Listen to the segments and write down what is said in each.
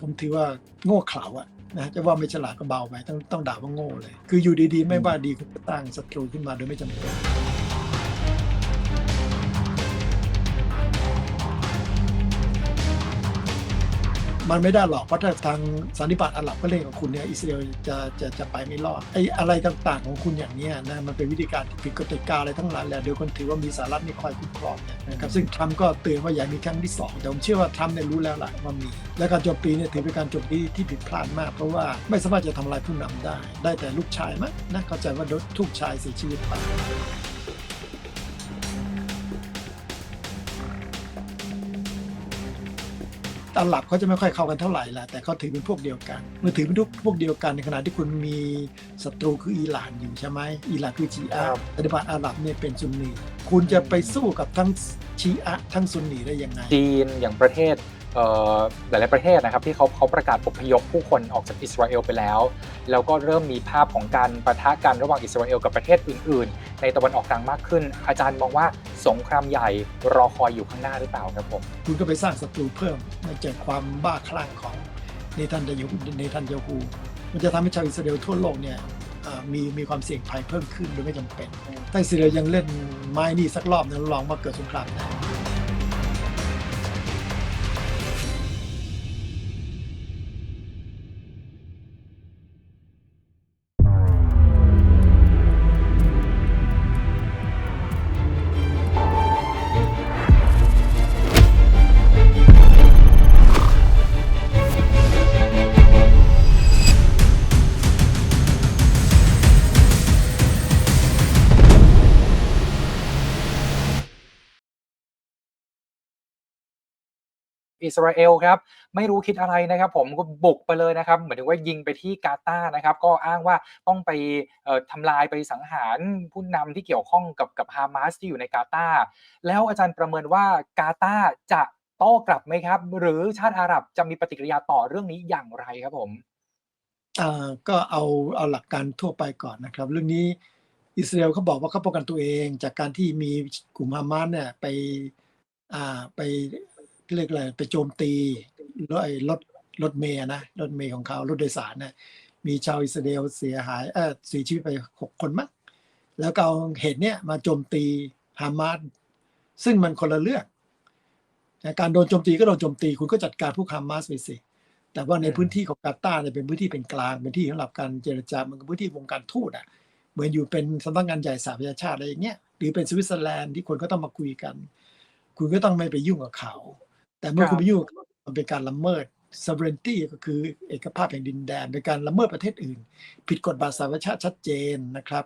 ผมถือว่าโง่เขลาอะนะจะว่าไม่ฉลาดก็เบาไปต้องต้องด่าว่าโง่เลย คืออยู่ดีๆ ไม่ว่าดีคุณก็ตั้งศัตรูขึ้นมาโดยไม่จำเป็น มันไม่ได้หรอกเพราะถ้าทางสันนิบาตอาหรับก็เล่นกับคุณเนี่ยอิสราเอลจะจะจะไปไม่รอดไอ้อะไรต่างๆของคุณอย่างนี้นะมันเป็นวิธีการที่ผิดกติกาอะไรทั้งหลายแหละโดยคนถือว่ามีสหรัฐนี่คอยคุ้มครองเนี่ยนะครับซึ่งทรัมป์ก็เตือนว่าอย่ามีครั้งที่สองแต่ผมเชื่อว่าทรัมป์เนี่ยรู้แล้วแหละว่ามี และการโจมตีเนี่ยถือเป็นการโจมตีที่ผิดพลาดมาก เพราะว่าไม่สามารถจะทำลายผู้นำได้ ได้แต่ลูกชายมั้งนะเข้าใจว่าดทุกชายเสียชีวิตไป อาหรับเขาจะไม่ค่อยเข้ากันเท่าไหร่แหละแต่เขาถือเป็นพวกเดียวกัน เมื่อถือเป็นพวกเดียวกันในขณะที่คุณมีศัตรูคืออิหร่านอยู่ใช่ไหมอิหร่านคือชีอะห์รัฐบาลอาหรับเนี่ยเป็นซุนนีคุณจะไปสู้กับทั้งชีอะห์ทั้งซุนนีได้ยังไงจีนอย่างประเทศเอ่อ หลาย ๆ ประเทศนะครับ ที่เขาเขาประกาศอพยพผู้คนออกจากอิสราเอลไปแล้ว แล้วก็เริ่มมีภาพของการประทะกันระหว่างอิสราเอลกับประเทศอื่น ๆ ในตะวันออกกลางมากขึ้น อาจารย์มองว่าสงครามใหญ่รอคอยอยู่ข้างหน้าหรือเปล่าครับผมคุณก็ไปสร้างศัตรูเพิ่มมาจากความบ้าคลั่งของเนทันยาฮูเนทันยาฮูมันจะทำให้ชาวอิสราเอลทั่วโลกเนี่ยมีมีความเสี่ยงภัยเพิ่มขึ้นโดยไม่จำเป็นถ้าอิสราเอลยังเล่นไม้นี่สักรอบนึงลองมาเกิดสงครามได้ อิสราเอลครับไม่รู้คิดอะไรนะครับ ผมก็บุกไปเลยนะครับเหมือนถึงว่ายิงไปที่กาตาร์นะครับก็อ้างว่าต้องไปเอ่อทำลายไปสังหารผู้นำที่เกี่ยวข้องกับกับฮามาสที่อยู่ในกาตาร์แล้วอาจารย์ประเมินว่ากาตาร์จะโต้กลับไหมครับ หรือชาติอาหรับจะมีปฏิกิริยาต่อเรื่องนี้อย่างไรครับผมก็เอาเอาหลักการทั่วไปก่อนนะครับ เรื่องนี้อิสราเอลเขาบอกว่าเขาป้องกันตัวเอง จากการที่มีกลุ่มฮามาสเนี่ยไปไป เรียกอะไรไปโจมตีรถไอ้รถรถเมย์นะรถเมย์ของเขารถโดยสารเนี่ยมีชาวอิสราเอลเสียหายเออเสียชีวิตไปหกคนมั้งแล้วก็เอาเหตุเนี้ยมาโจมตีฮามาสซึ่งมันคนละเรื่องแต่การโดนโจมตีก็โดนโจมตี คุณก็จัดการพวกฮามาสไปสิแต่ว่าในอืมพื้นที่ของกาตาร์เนี่ยเป็นพื้นที่เป็นกลางเป็นที่สำหรับการเจรจามันก็พื้นที่วงการทูตอะเหมือนอยู่เป็นสำนักงานใหญ่สหประชาชาติอะไรอย่างเงี้ยหรือเป็นสวิตเซอร์แลนด์ที่คนก็ต้องมาคุยกัน คุณก็ต้องไม่ไปยุ่งกับเขา แต่เมื่อครับคุณไปยุ่งกับเขามันเป็นการละเมิด sovereignty ก็คือเอกภาพแห่งดินแดนเป็นการละเมิดประเทศอื่น ผิดกฎบาทสหประชาชาติชัดเจนนะครับ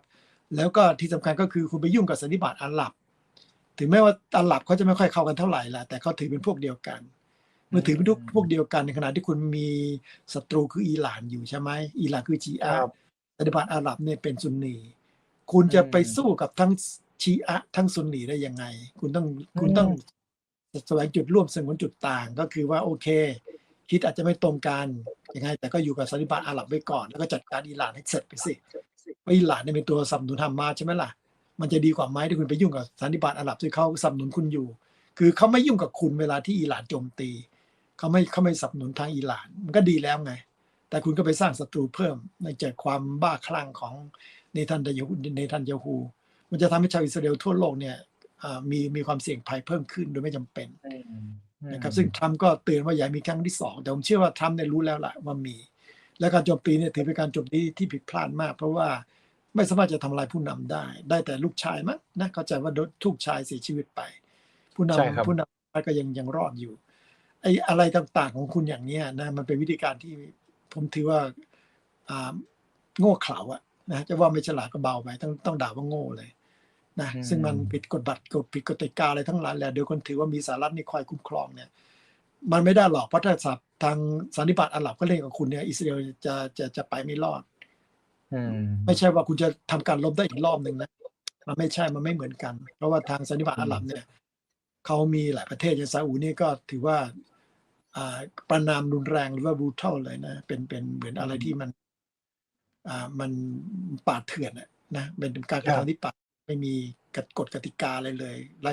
แล้วก็ที่สำคัญก็คือคุณไปยุ่งกับสันนิบาตอาหรับ ถึงแม้ว่าอาหรับเขาจะไม่ค่อยเข้ากันเท่าไหร่ละแต่เขาถือเป็นพวกเดียวกันเมื่อถือเป็นพวกพวกเดียวกันในขณะที่คุณมีศัตรูคืออิหร่านอยู่ใช่ไหมอิหร่านคือชีอะครัห์บรัฐบาลอาหรับเนี่ยเป็นซุนนีคุณจะไปอืมสู้กับทั้งชีอะห์ทั้งซุนนีได้ยังไง คุณต้องคุณต้องอืม แสวงจุดร่วมสงวนจุดต่าง ก็คือว่าโอเค คิดอาจจะไม่ตรงกันยังไง แต่ก็อยู่กับสันนิบาตอาหรับไว้ก่อน แล้วก็จัดการอิหร่านให้เสร็จไปสิเพราะอิหร่านเนี่ยเป็นตัวสนับสนุนฮามาใช่ไหมล่ะ มันจะดีกว่าไหมที่คุณไปยุ่งกับสันนิบาตอาหรับที่เขาสนับสนุนคุณอยู่ คือเขาไม่ยุ่งกับคุณเวลาที่อิหร่านโจมตีเขาไม่เขาไม่สนับสนุนทางอิหร่าน มันก็ดีแล้วไง แต่คุณก็ไปสร้างศัตรูเพิ่มในจากความบ้าคลั่งของเนทันยาฮูเนทันเยฮูมันจะทำให้ชาวอิสราเอลทั่วโลกเนี่ย มีมีความเสี่ยงภัยเพิ่มขึ้นโดยไม่จำเป็นอืมนะครับซึ่งทรัมป์ก็เตือนว่าอย่ามีครั้งที่สองแต่ผมเชื่อว่าทรัมป์เนี่ยรู้แล้วล่ะว่ามี และการโจมตีเนี่ยถือเป็นการโจมตีที่ผิดพลาดมาก เพราะว่าไม่สามารถจะทำลายผู้นำได้ ได้แต่ลูกชายมั้งนะเข้าใจว่าทุกชายเสียชีวิตไป ผู้ใช่ครับนำผู้นำก็ยังยังรอดอยู่ไอ้อะไรต่างๆของคุณอย่างเนี้ยนะมันเป็นวิธีการที่ผมถือว่าอ่าโง่เขลาอะนะจะว่าไม่ฉลาดก็เบาไปต้องต้องด่าว่าโง่เลย นะอืมซึ่งมันผิดกฎบัตรกฎผิดกติกาอะไรทั้งหลายแหละโดยคนถือว่ามีสหรัฐนี่คอยคุ้มครองเนี่ยมันไม่ได้หรอกเพราะถ้าสับทางสันนิบาตอาหรับก็เล่นกับคุณเนี่ยอิสราเอลจะจะจะไปไม่รอดอืมไม่ใช่ว่าคุณจะทำการลบได้อีกรอบหนึ่งนะมันไม่ใช่มันไม่เหมือนกัน เพราะว่าทางสันนิบาตอาหรับเนี่ยเขามีหลายประเทศอย่างซาอุนี่ก็ถือว่าอ่าประนามรุนแรงหรือว่าบูทัลเลยนะเป็นเป็นเหมือนอะไรที่มัน อ่ามันป่าดเถื่อนอะนะเป็นการกระทำที่ป่าด ไม่มีกฎกฎกติกาอะไรเลยไร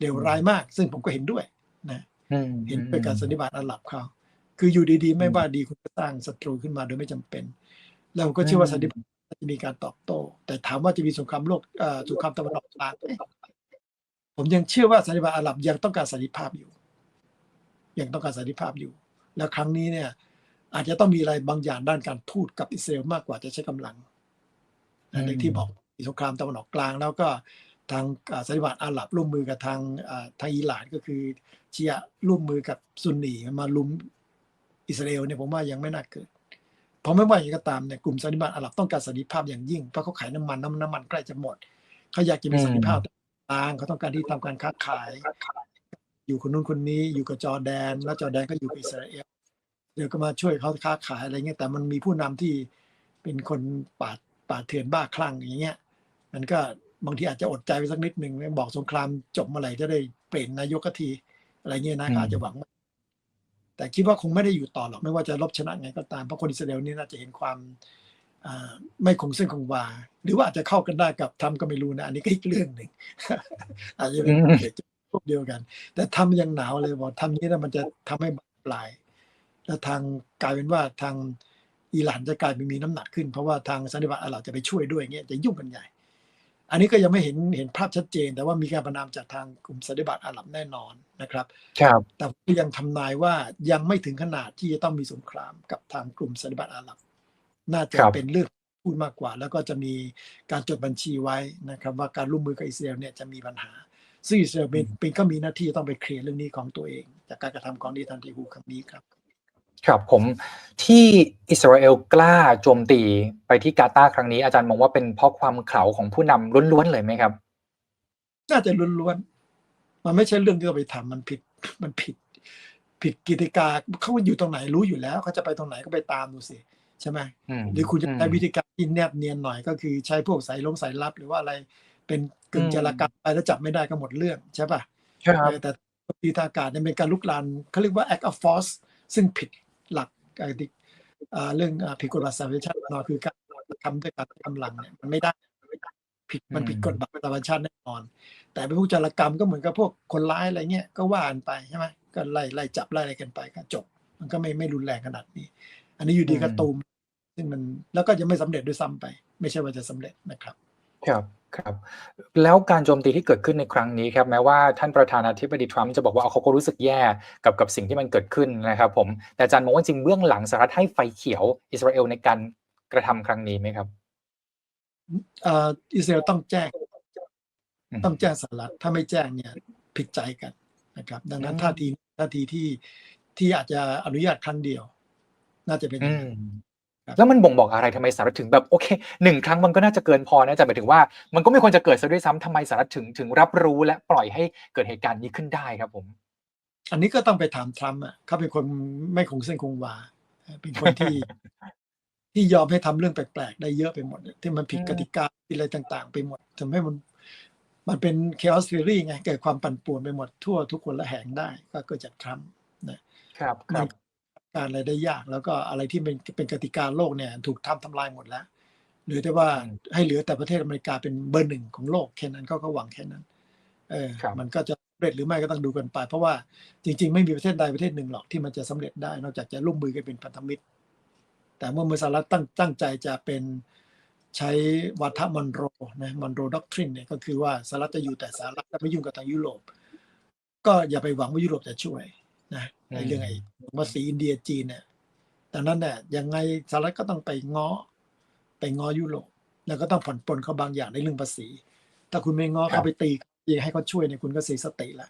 เลวร้ายมาก ซึ่งผมก็เห็นด้วยนะอืมเห็นเป็นการสันนิบาตอาหรับเขาคืออยู่ดีๆ ไม่ว่าดีคุณก็สร้างศัตรูขึ้นมาโดยไม่จำเป็น เราก็เชื่อว่าสันติภาพจะมีการตอบโต้ แต่ถามว่าจะมีสงครามโลกเอ่อสงครามตะวันออกกลางไหมผมยังเชื่อว่าสันติภาพอาหรับยังต้องการสันติภาพอยู่ ยังต้องการสันติภาพอยู่ แล้วครั้งนี้เนี่ย อาจจะต้องมีอะไรบางอย่างด้านการทูตกับอิสราเอลมากกว่าจะใช้กำลังนะอย่างที่บอกมี สงครามตะวันออกกลาง แล้วก็ทางอ่าสันติบาตอาหรับร่วมมือกับทางทางอิหร่านก็คือเชียร์ร่วมมือกับซุนนีมาลุมอิสราเอลเนี่ยผมว่ายังไม่น่าเกิดเพราะไม่ว่าอย่างไรก็ตามเนี่ยกลุ่มสันติบาตอาหรับต้องการสันติภาพอย่างยิ่งเพราะเขาขายน้ำมันน้ำน้ำมันใกล้จะหมดเขาอยากจะมีสันติภาพต่างเขาต้องการที่ทำการค้าขาย อยู่คนนู้นคนนี้อยู่กับจอร์แดน แล้วจอร์แดนก็อยู่กับอิสราเอลเดี๋ยวก็มาช่วยเขาค้าขายอะไรเงี้ยแต่มันมีผู้นำที่เป็นคนปาด ปาดเถื่อนบ้าคลั่งอย่างเงี้ย มันก็บางทีอาจจะอดใจไปสักนิดหนึ่งบอกสงครามจบเมื่อไหร่จะได้เปลี่ยนนายกกทีอะไรเงี้ยนะอืมก็อาจจะหวังว่าแต่คิดว่าคงไม่ได้อยู่ต่อหรอกไม่ว่าจะลบชนะไงก็ตามเพราะคนอิสราเอลนี่น่าจะเห็นความอ่าไม่คงเส้นคงวา หรือว่าอาจจะเข้ากันได้กับทำก็ไม่รู้นะ อันนี้ก็อีกเรื่องหนึ่งอาจจะเป็นเหตุพวกเดียวกัน แต่ทำยังหนาวเลยบอกทำนี้แล้วมันจะทำให้บานปลาย แล้วทางกลายเป็นว่าทาง อิหร่านจะกลายเป็นมีน้ำหนักขึ้นเพราะว่าทางสันนิบาตอาหรับจะไปช่วยด้วยเงี้ยจะยุ่งกันใหญ่ อันนี้ก็ยังไม่เห็นเห็นภาพชัดเจน แต่ว่ามีการประนามจากทางกลุ่มสันนิบาตอาหรับแน่นอนนะครับ ครับ แต่ก็ยังทำนายว่ายังไม่ถึงขนาดที่จะต้องมีสงครามกับทางกลุ่มสันนิบาตอาหรับ น่าจะครับเป็นเรื่องพูดมากกว่า แล้วก็จะมีการจดบัญชีไว้นะครับ ว่าการร่วมมือกับอิสราเอลเนี่ยจะมีปัญหาซึ่งอิสราเอลเป็นเป็นก็มีหน้าที่ต้องไปเคลียร์เรื่องนี้ของตัวเอง จากการกระทำของดีทันทีฮูครั้งนี้ครับ ครับผมที่อิสราเอลกล้าโจมตีไปที่กาตาร์ครั้งนี้อาจารย์มองว่าเป็นเพราะความเขลาของผู้นำล้วนๆเลยไหมครับ น่าจะล้วนๆมันไม่ใช่เรื่องที่เราไปทำมันผิดมันผิด ผิดกิจกาเขาอยู่ตรงไหนรู้อยู่แล้วเขาจะไปตรงไหนก็ไปตามดูสิใช่ไหมอืมหรือคุณจะใช้อืมวิธีการที่แนบเนียนหน่อยก็คือใช้พวกสายลงสายลับ หรือว่าอะไรเป็นกึ่งอืมจารกรรมไปแล้วจับไม่ได้ก็หมดเรื่องใช่ป่ะครับเออแต่ตีทางอากาศเนี่ยเป็นการลุกลานเขาเรียกว่า act of force ซึ่งผิด หลักการที่อ่าเรื่องอ่าผิดกฎหมายสากลชาตินอนคือการทำด้วยการกำลังเนี่ยมันไม่ได้ผิดมันผิดกฎหมายสากลชาติแน่นอน แต่เป็นผู้จารกรรมก็เหมือนกับพวกคนร้ายอะไรเงี้ยก็ว่ากันไปใช่ไหมก็ไล่ไล่จับไล่อะไรกันไปก็จบ มันก็ไม่ไม่รุนแรงขนาดนี้ อันนี้อยู่ดีก็อืมตูมซึ่งมันแล้วก็ยังไม่สำเร็จด้วยซ้ำไป ไม่ใช่ว่าจะสำเร็จนะครับ ครับ ครับแล้วการโจมตีที่เกิดขึ้นในครั้งนี้ครับแม้ว่าท่านประธานาธิบดีทรัมป์จะบอกว่าเขาก็รู้สึกแย่กับกับสิ่งที่มันเกิดขึ้นนะครับผมแต่อาจารย์มองว่าจริงเบื้องหลังสหรัฐให้ไฟเขียวอิสราเอลในการกระทำครั้งนี้ไหมครับเอ่ออิสราเอลต้องแจ้งอืมต้องแจ้งสหรัฐถ้าไม่แจ้งเนี่ยผิดใจกันนะครับ ดังนั้นอืมท่าทีท่าทีที่ที่อาจจะอนุญาตครั้งเดียว น่าจะเป็น ออืย่างมนั้นครับแล้วมันบ่งบอกอะไรทำไมสหรัฐถึงแบบโอเคหนึ่งครั้งมันก็น่าจะเกินพอนะแต่หมายถึงว่ามันก็ไม่ควรจะเกิดซะด้วยซ้ำทำไมสหรัฐถึงถึงรับรู้และปล่อยให้เกิดเหตุการณ์นี้ขึ้นได้ครับผม อันนี้ก็ต้องไปถามทรัมป์อะเขาเป็นคนไม่คงเส้นคงวา เป็นคนที่ ที่ยอมให้ทำเรื่องแปลกๆ ได้เยอะไปหมดเนี่ยที่มันผิดอืมกติกาอะไรต่างๆ ไปหมดทำให้มันมันเป็น chaos theory ไงเกิดความปั่นป่วนไปหมดทั่วทุกคนละแหงได้ ก็เกิดจากทรัมป์นะครับคมัรันบ การอะไรได้ยาก แล้วก็อะไรที่เป็นเป็นกติกาโลกเนี่ย ถูกทำทำลายหมดแล้วเหลือแต่ว่าอืมให้เหลือแต่ประเทศอเมริกาเป็นเบอร์หนึ่งของโลกแค่นั้นเขาก็หวังแค่นั้น เออครับมันก็จะสำเร็จหรือไม่ก็ต้องดูกันไป เพราะว่าจริง ๆ ไม่มีประเทศใดประเทศหนึ่งหรอกที่มันจะสำเร็จได้ นอกจากจะร่วมมือกันเป็นพันธมิตร แต่เมื่อเมื่อสหรัฐตั้งตั้งใจจะเป็นใช้วัฒมอนโรนะมอนโรด็อกทรินเนี่ยก็คือว่าสหรัฐจะอยู่แต่สหรัฐและไม่ยุ่งกับทางยุโรป ก็อย่าไปหวังว่ายุโรปจะช่วย นะในเรื่องไอ้ภาษีอินเดียจีนเนี่ยดังนั้นเนี่ยยังไงสหรัฐก็ต้องไปง้อไปง้อยุโรปแล้วก็ต้องผ่อนปลนเขาบางอย่างในเรื่องภาษี ถ้าคุณไม่ง้อครัเขาบไปตียิงให้เขาช่วยเนี่ยคุณก็เสียสติละ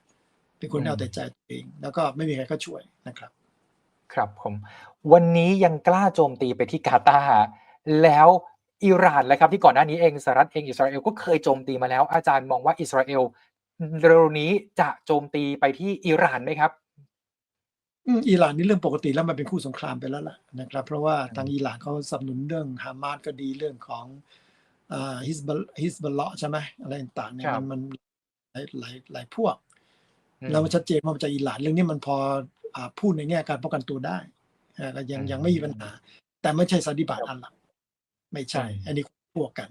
เป็นคนอืมเอาแต่ใจตัวเอง แล้วก็ไม่มีใครก็ช่วยนะครับ ครับผมวันนี้ยังกล้าโจมตีไปที่กาตาร์แล้วอิหร่านแหละครับที่ก่อนหน้านี้เองสหรัฐเองอิสราเอลก็เคยโจมตีมาแล้ว อาจารย์มองว่าอิสราเอลเร็วๆนี้จะโจมตีไปที่อิหร่านไหมครับ อืมอิหร่านนี่เรื่องปกติแล้วมันเป็นคู่สงครามไปแล้วล่ะนะครับ เพราะว่าทางอิหร่านเขาสนับสนุนเรื่องฮามาสก็ดีเรื่องของอ่าฮิสบฮิสบอลเลาะใช่ไหมอะไรต่างๆเนี่ยครับมันมันหลายหลายหลายพวกอืมแล้วมันชัดเจนว่ามันจะอิหร่านเรื่องนี้มันพออ่าพูดในแง่การป้องกันตัวได้อ่าก็ยังอืมยังไม่มีปัญหา แต่ไม่ใช่สันติบาตอันหลักไม่ใช่อืมอันนี้พวกกัน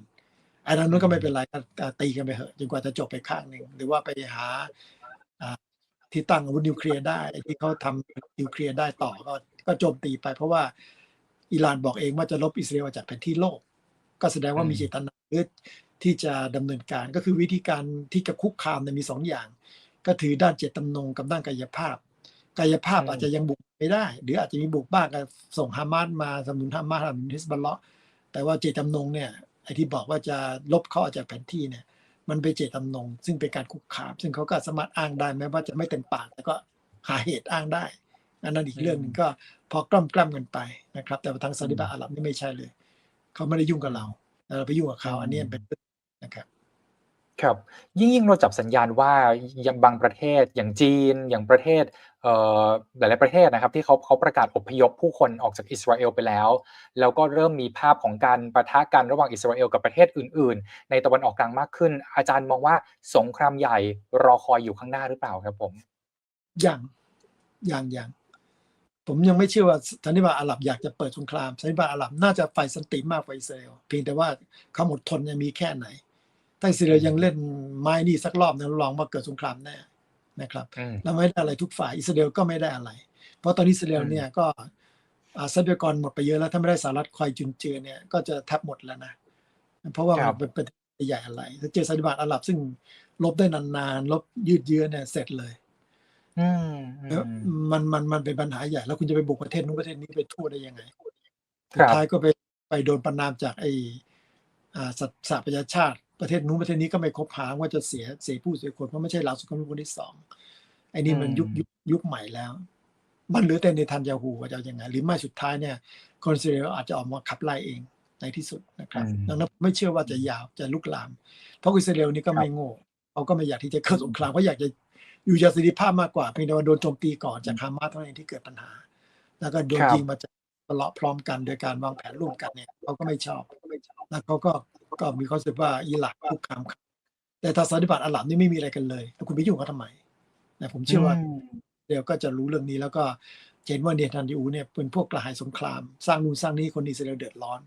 อันนั้นนู้นก็ไม่เป็นไรก็ก็ตีกันไปเหอะจนกว่าจะจบไปข้างหนึ่งหรือว่าไปหาอ่า ที่ตั้งอาวุธนิวเคลียร์ได้ที่เขาทำนิวเคลียร์ได้ต่อก็ก็โจมตีไป เพราะว่าอิหร่านบอกเองว่าจะลบอิสราเอลจากแผนที่โลก ก็แสดงว่ามีเจตนาหรือที่จะดำเนินการก็คือวิธีการที่จะคุกคามเนี่ยมีสองอย่าง ก็ถือด้านเจตจำนงกับด้านกายภาพ กายภาพอาจจะยังบุกไม่ได้ หรืออาจจะมีบุกบ้างก็ส่งฮามาสมาสนับสนุนฮามาสสนับสนุนฮิสบัลเลาะแต่ว่าเจตจำนงเนี่ยไอ้ที่บอกว่าจะลบเขาออกจากแผนที่เนี่ย มันเป็นเจตจำนง ซึ่งเป็นการคุกคาม ซึ่งเขาก็สามารถอ้างได้แม้ว่าจะไม่เต็มปากแต่ก็หาเหตุอ้างได้อันนั้นอีกเรื่องหนึงก็พอกล้ำกล้ำกันไปนะครับ แต่ว่าทางซาอุดิบะอาหรับนี่ไม่ใช่เลย เขาไม่ได้ยุ่งกับเราแต่เราไปยุ่งกับเขาอันนี้เป็นเรื่องนะครับ ครับยิ่งยิ่งเราจับสัญญาณว่ายังบางประเทศอย่างจีนอย่างประเทศหลายๆประเทศนะครับที่เขาเขาประกาศอพยพผู้คนออกจากอิสราเอลไปแล้ว แล้วก็เริ่มมีภาพของการปะทะกันระหว่างอิสราเอลกับประเทศอื่น ๆ ในตะวันออกกลางมากขึ้น อาจารย์มองว่าสงครามใหญ่รอคอยอยู่ข้างหน้าหรือเปล่าครับผมอย่างอย่างอย่างผมยังไม่เชื่อว่าสันนิบาตอาหรับอยากจะเปิดสงครามสันนิบาตอาหรับน่าจะฝ่ายสันติมากกว่าอิสราเอลเพียงแต่ว่าเขาหมดทนยังมีแค่ไหน ถ้าอิสราเอลยังเล่นไม้นี่สักรอบนึงรับรองว่าเกิดสงครามแน่นะครับอืมแล้วไม่ได้อะไรทุกฝ่ายอิสราเอลก็ไม่ได้อะไร เพราะตอนนี้อิสราเอลเนี่ยก็อ่าทรัพยากรหมดไปเยอะแล้วถ้าไม่ได้สหรัฐคอยจุนเจือเนี่ยก็จะแทบหมดแล้วนะ เพราะว่าครัมันบเป็นประเทศใหญ่อะไร ถ้าเจอสันนิบาตอาหรับซึ่งลบได้นานๆลบยืดเยื้อเนี่ยเสร็จเลยอืมอืแล้วมมันมันมันเป็นปัญหาใหญ่ แล้วคุณจะไปบุกประเทศนู้นประเทศนี้ไปทั่วได้ยังไงคสุรัดบท้ายก็ไปไปโดนประนามจากไอ้อ่าสหสหประชาชาติ ประเทศนู้นประเทศนี้ก็ไม่คบหาว่าจะเสียเสียผู้เสียคนเพราะไม่ใช่ลาวสงครามโลกครั้งที่สองไอ้นี่มันอืมยุคยุคยุคใหม่แล้ว มันเหลือแต่ในทันยาฮูว่าจะเอายังไง หรือไม่สุดท้ายเนี่ยคนอิสราเอลอาจจะออกมาขับไล่เองในที่สุดนะครับอืมดังนั้นไม่เชื่อว่าจะยาวจะลุกลาม เพราะอิสราเอลนี่ก็ไม่โง่เขาก็ไม่อยากที่จะเกิดสงครามเขาอยากจะอยู่อย่างเสรีภาพมากกว่าเพียงแต่ว่าโดนโจมตีก่อนจากฮามาสเท่านั้นเองที่เกิดปัญหา แล้วก็โดนครับยิงมาจากทะเลาะพร้อมกันโดยการวางแผนร่วมกันเนี่ยเขาก็ไม่ชอบแล้วเขาก็ ก็มีความรู้สึกว่าอิหร่านคุกคามเขาแต่ทางซาอุดิบาตอาหรับนี่ไม่มีอะไรกันเลยแล้วคุณไปยุ่งเขาทำไมนะผมเชื่อว่ามเดี๋ยวก็จะรู้เรื่องนี้แล้วก็เห็นว่าเนทันยูเนี่ยเป็นพวกกระหายสงคราม สร้างนู่นสร้างนี้คนอิสราเอลเดือดร้อน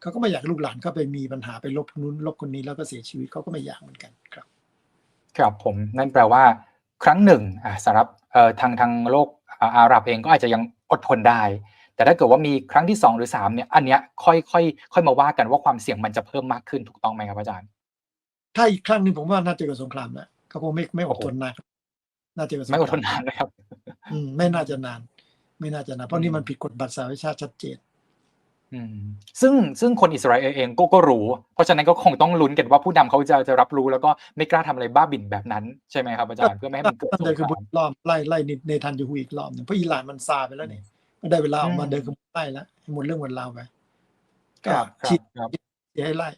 เขาก็ไม่อยากให้ลูกหลานเข้าไปมีปัญหาไปลบนู้นลบคนนี้แล้วก็เสียชีวิตเขาก็ไม่อยากเหมือนกันครับ ครับผมนั่นแปลว่า ครั้งหนึ่งอ่าสำหรับเอ่อทางทางโลกอ่าอาหรับเองก็อาจจะยังอดทนได้ แต่ถ้าเกิดว่ามีครั้งที่สองหรือสามเนี่ยอันเนี้ยค่อยค่อยค่อยมาว่ากันว่าความเสี่ยงมันจะเพิ่มมากขึ้นถูกต้องไหมครับอาจารย์ ถ้าอีกครั้งหนึ่งผมว่าน่าจะเกิดสงครามนะเขาคงไม่ไม่อดโอ้โหทนนานน่าจะเกิดสงคไม่รามอดทนนานนะครับ อืมไม่น่าจะนาน ไม่น่าจะนานเพราะอืมนี่มันผิดกฎบัตรสหประชาชาติชัดเจนอืมซึ่งซึ่งคนอิสราเอลเองก็ก็รู้ เพราะฉะนั้นก็คงต้องลุ้นกันว่าผู้นำเขาจะจะรับรู้แล้วก็ไม่กล้าทำอะไรบ้าบิ่นแบบนั้นใช่ไหมครับอาจารย์เพื่อไม่ให้มันเกิดต้องสเดินงขคบวรานมรอบไล่ไล่ในในทันยูฮูอีกรอบหนึ่งเพราะอิหร่านมันซาไปแล้วเนี่ย มันได้เวลาออกมาอืมเดินขบวนไล่แล้วให้หมดเรื่องหมดราวไปคก็รับครัคิบดครับเสียให้ไล่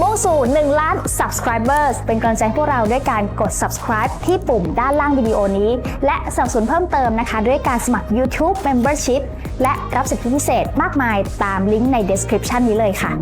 มุ่งสู่ 1 ล้าน subscribers เป็นกำลังใจให้พวกเราด้วยการกด subscribe ที่ปุ่มด้านล่างวิดีโอนี้ และสนับสนุนเพิ่มเติมนะคะ ด้วยการสมัคร YouTube Membership และรับสิทธิพิเศษมากมายตามลิงก์ใน description นี้เลยค่ะ